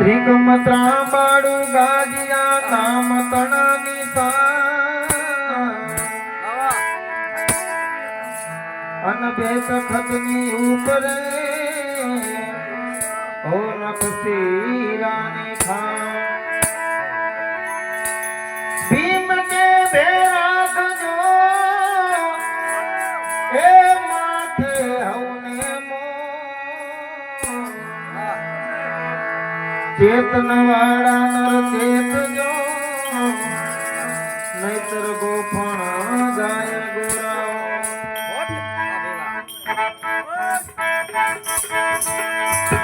ત્રિગમત્રા પાડુ ગાજિયા નામ તણ બે તખતની ઉપર ઓ નખસી રાની ખા ભીમ કે ભેરા થજો એ માથે હવને મો. ચેતનવાળા નર ચેતજો Thank you.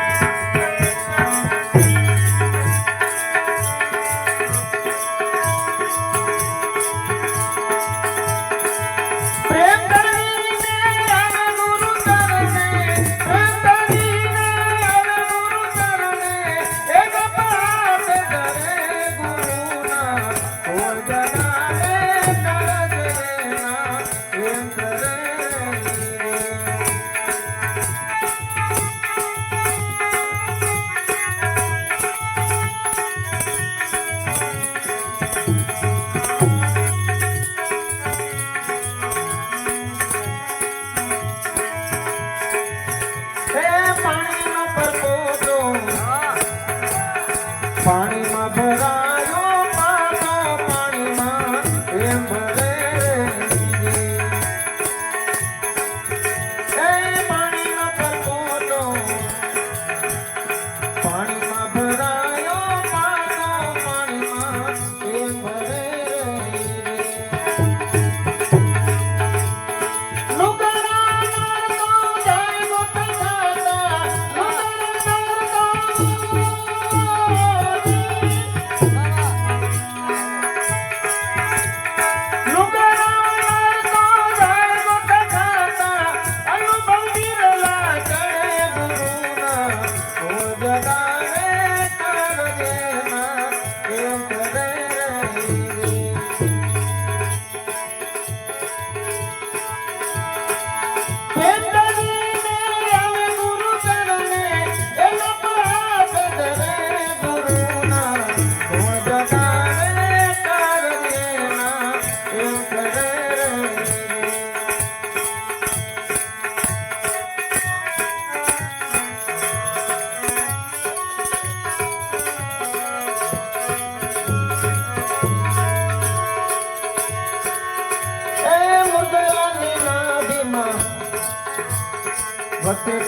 પાણીમાં ભરા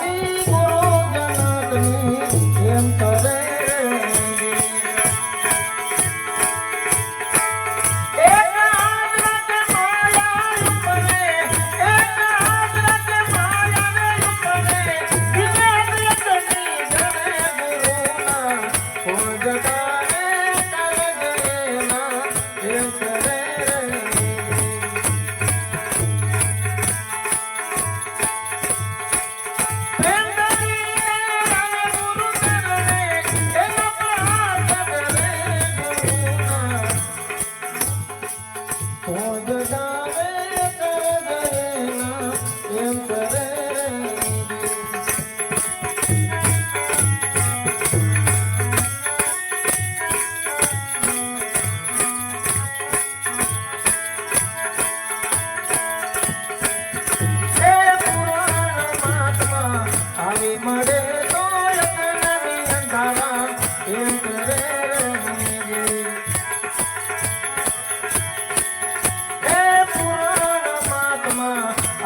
Bye.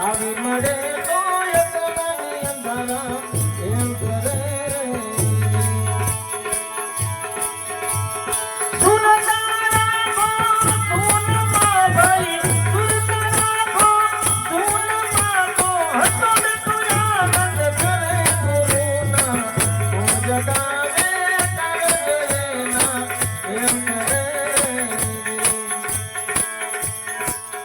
આવી મળે તો યતના ની અંધારા